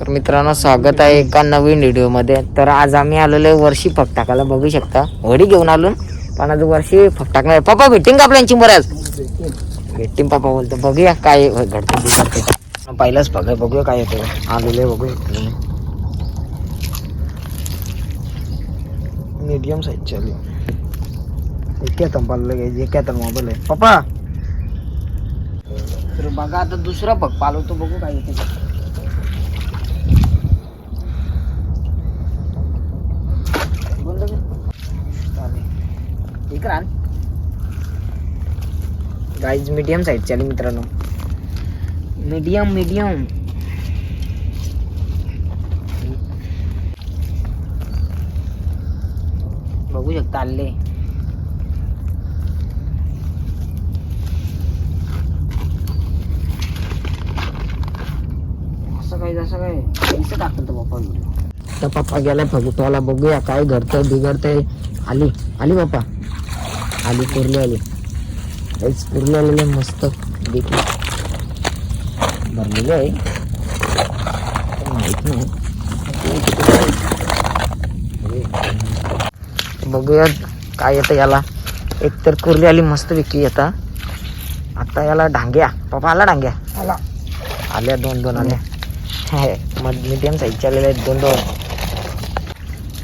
तर मित्रांनो स्वागत आहे एका नवीन व्हिडिओमध्ये तर आज आम्ही आलेलो आहे वर्षी फक टाकायला बघू शकता. होडी घेऊन आलो. पण आज वर्षी फक टाकणार पप्पा भेटीन का आपल्या बऱ्याच भेटीन पप्पा बोलतो. बघूया काय घडतं पहिलंच पहिलाच फक आहे. बघूया काय येतं आलेलं आहे बघूया. मीडियम साईज चालू एकाहत्तर पाहिलं घ्यायचे तर मोबाईल आहे. पप्पा! तर बघा आता दुसरा फक पालवतो बघू काय येते चालेल. गाईज मीडियम साईज चालेल मित्रांनो मीडियम मीडियम बघू शकता आले असं काय जसं काय पैसे टाकतो पप्पा व्हिडिओ तर पप्पा गेलाय फगुटवाला बघूया काय घडतंय बिघडतंय आली आली पप्पा आली कुर्ली आली. काहीच कुर्ली आलेली मस्त. देखील भरलेली आहे. माहीत नाही. बघूया काय येतं याला. एक तर कुर्ली आली मस्त विकली आता. आता याला डांग्या. पप्पा आला डांग्या? आला. आल्या दोन दोन आल्या. मग मीडियम साईजचे आलेले आहेत दोन दोन.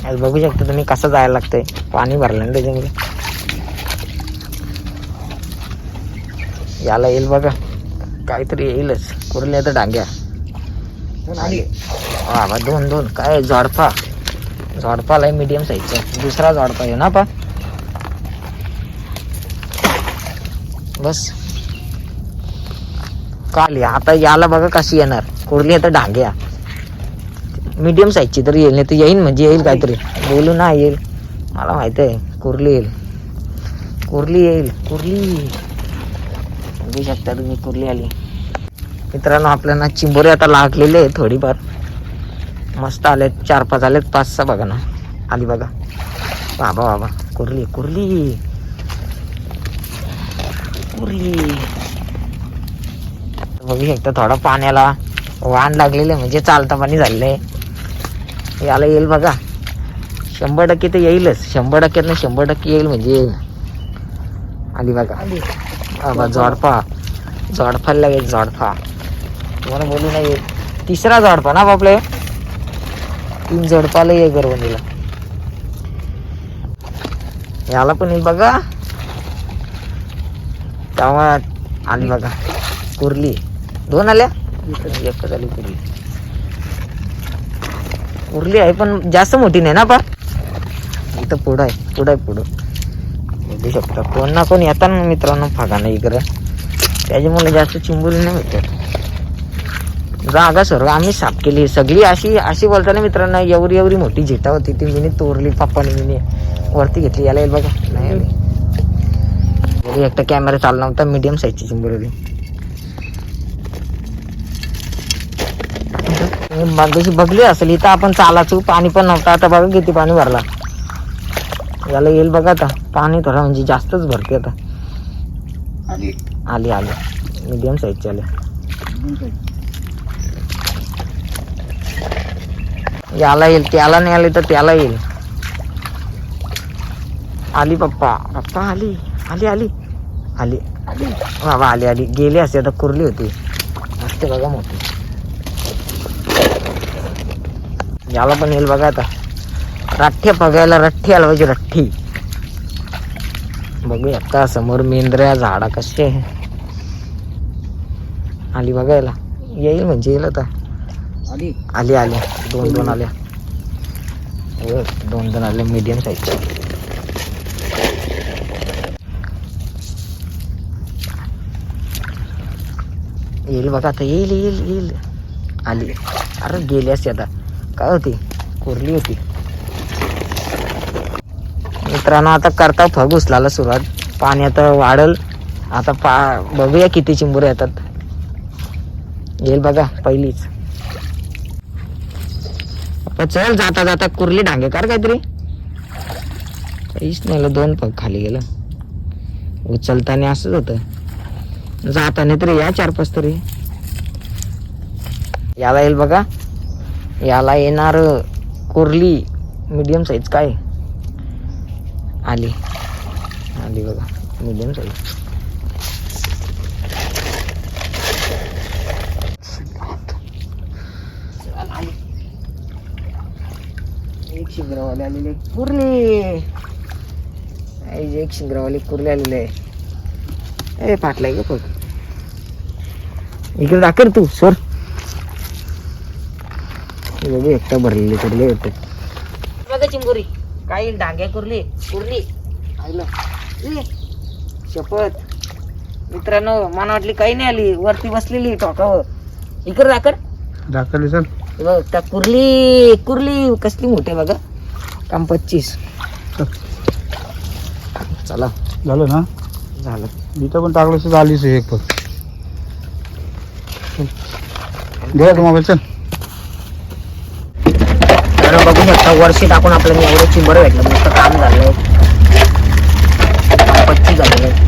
आज बघू शकता तुम्ही कसं जायला लागतंय. पाणी भरलं ना त्याच्यामध्ये. याला येईल बघा. काहीतरी येईलच. कुरले तर डांग्या. बाबा दोन दोन. काय झोडपा झोडपाला मीडियम साईजचा दुसरा झोडपा आहे ना पा? बस. काल आता याला बघा कशी येणार. कुरली आता डांग्या. मीडियम साईजची तर येईल नाही तर येईन म्हणजे येईल काहीतरी. बोलू ना येईल. मला माहीत आहे. कुर्ली येईल. कुर्ली येईल. कुर्ली. बघू शकता तुम्ही कुर्ली आली मित्रांनो आपल्याला चिंबोरे आता लागलेले आहे थोडीफार. मस्त आलेत चार पाच आलेत पाच सहा बघा ना. आली बघा. बाबा बाबा. कुर्ली कुर्ली. कुर्ली. बघू शकता थोडा पाण्याला वाण लागलेले म्हणजे चालता पाणी झालेलं आहे. याला येईल बघा. शंभर टक्के तर येईलच. शंभर टक्क्यात शंभर टक्के येईल म्हणजे. येईल आली बघा. बाबा जोडपा जोडफाला लागेल जोडफा तुम्हाला बोलू नाही तिसरा जोडपा ना बापले. तीन जोडपाला ये गरवणीला याला पण येईल बघा. तेव्हा आली बघा. कुर्ली. दोन आल्या? एकच आली कुर्ली. कुर्ली आहे पण जास्त मोठी नाही ना पा इथं पुढं आहे. पुढं आहे पुढं. बघू शकता कोण ना कोण येतात ना मित्रांनो फागाना इकडं. त्याच्यामुळे जास्त चिंबुरी नाही भेटत. जागा सर्व आम्ही साफ केली. सगळी अशी अशी बोलताना मित्रांनो एवढी एवढी मोठी झेटा होती ती मिनी तोरली पप्पाने मिनी वरती घेतली. याला येईल बघा. नाही आली. एकटा कॅमेरा चालला नव्हता. मीडियम साईजची चिंबुरी होती. बघली असेल. इथं आपण चालाचू पाणी पण नव्हतं. आता बघा किती पाणी भरला. याला येईल बघा आता. पाणी थोडं म्हणजे जास्तच भरते आता. आली. आली मीडियम साईजची आली. याला येईल त्याला नाही आली तर त्याला येईल. आली पप्पा. पप्पा आली. आली आली. आली. आली. बाबा आली आली. गेली असते आता कुरली होती. मस्त बघा मोठी. याला पण येईल बघा आता. राठ्या बघायला रठ्ठी आला पाहिजे रठ्ठी. बघूया आता समोर मेंद्र्या झाडा कसे आहे. आली बघायला. येईल म्हणजे येईल आता. आली. आली आली. दोन दोन आल्या. हो, दोन दोन आले मीडियम साईजचे येईल बघा आता येईल येईल येईल. आली. अरे गेली असते आता. काय होती? कुरली होती. मित्रांनो आता करता फग हो, उचलायला सुरुवात. पाणी आता वाढल. आता पा बघूया किती चिंबूर येतात. येईल बघा पहिलीच. चल जाता जाता कुर्ली डांगे कर काहीतरी. काहीच नाही दोन पग खाली गेलं. उचलताना असंच होतं. जाताना तरी या चार पाच तरी. याला येईल बघा. याला येणार कुर्ली मीडियम साईज काय? आली. आली बघा. मिडियम साईज एक शिंगरावाले आलेले कुर्ली. आई जे एक शिंगरावाले कुर्ले आलेले आहे. ए फाटलाय ग बघ इकडे दाखर तू सर एकटा भरलेले कुर्ले होते बघा चिंबोरी काही डांग्या कुर्ली. कुर्ली. आईला. शपथ. मित्रांनो मला वाटली काही नाही आली. वरती बसलेली टोकावर. इकडे दाखर दाखवली हे बघ त्या कुर्ली कुर्ली कसली मोठी आहे बघा. काम पच्चीस. चला. झालं ना? झालं. इथं पण टाकलं तर आलीच एक पण. घ्या मोबाईल चल. तर टाकू शकता वर्षी टाकून आपल्याला एवढं चिंबर भेटलं. मस्त काम झालं आहे पच्ची झालेलं आहे.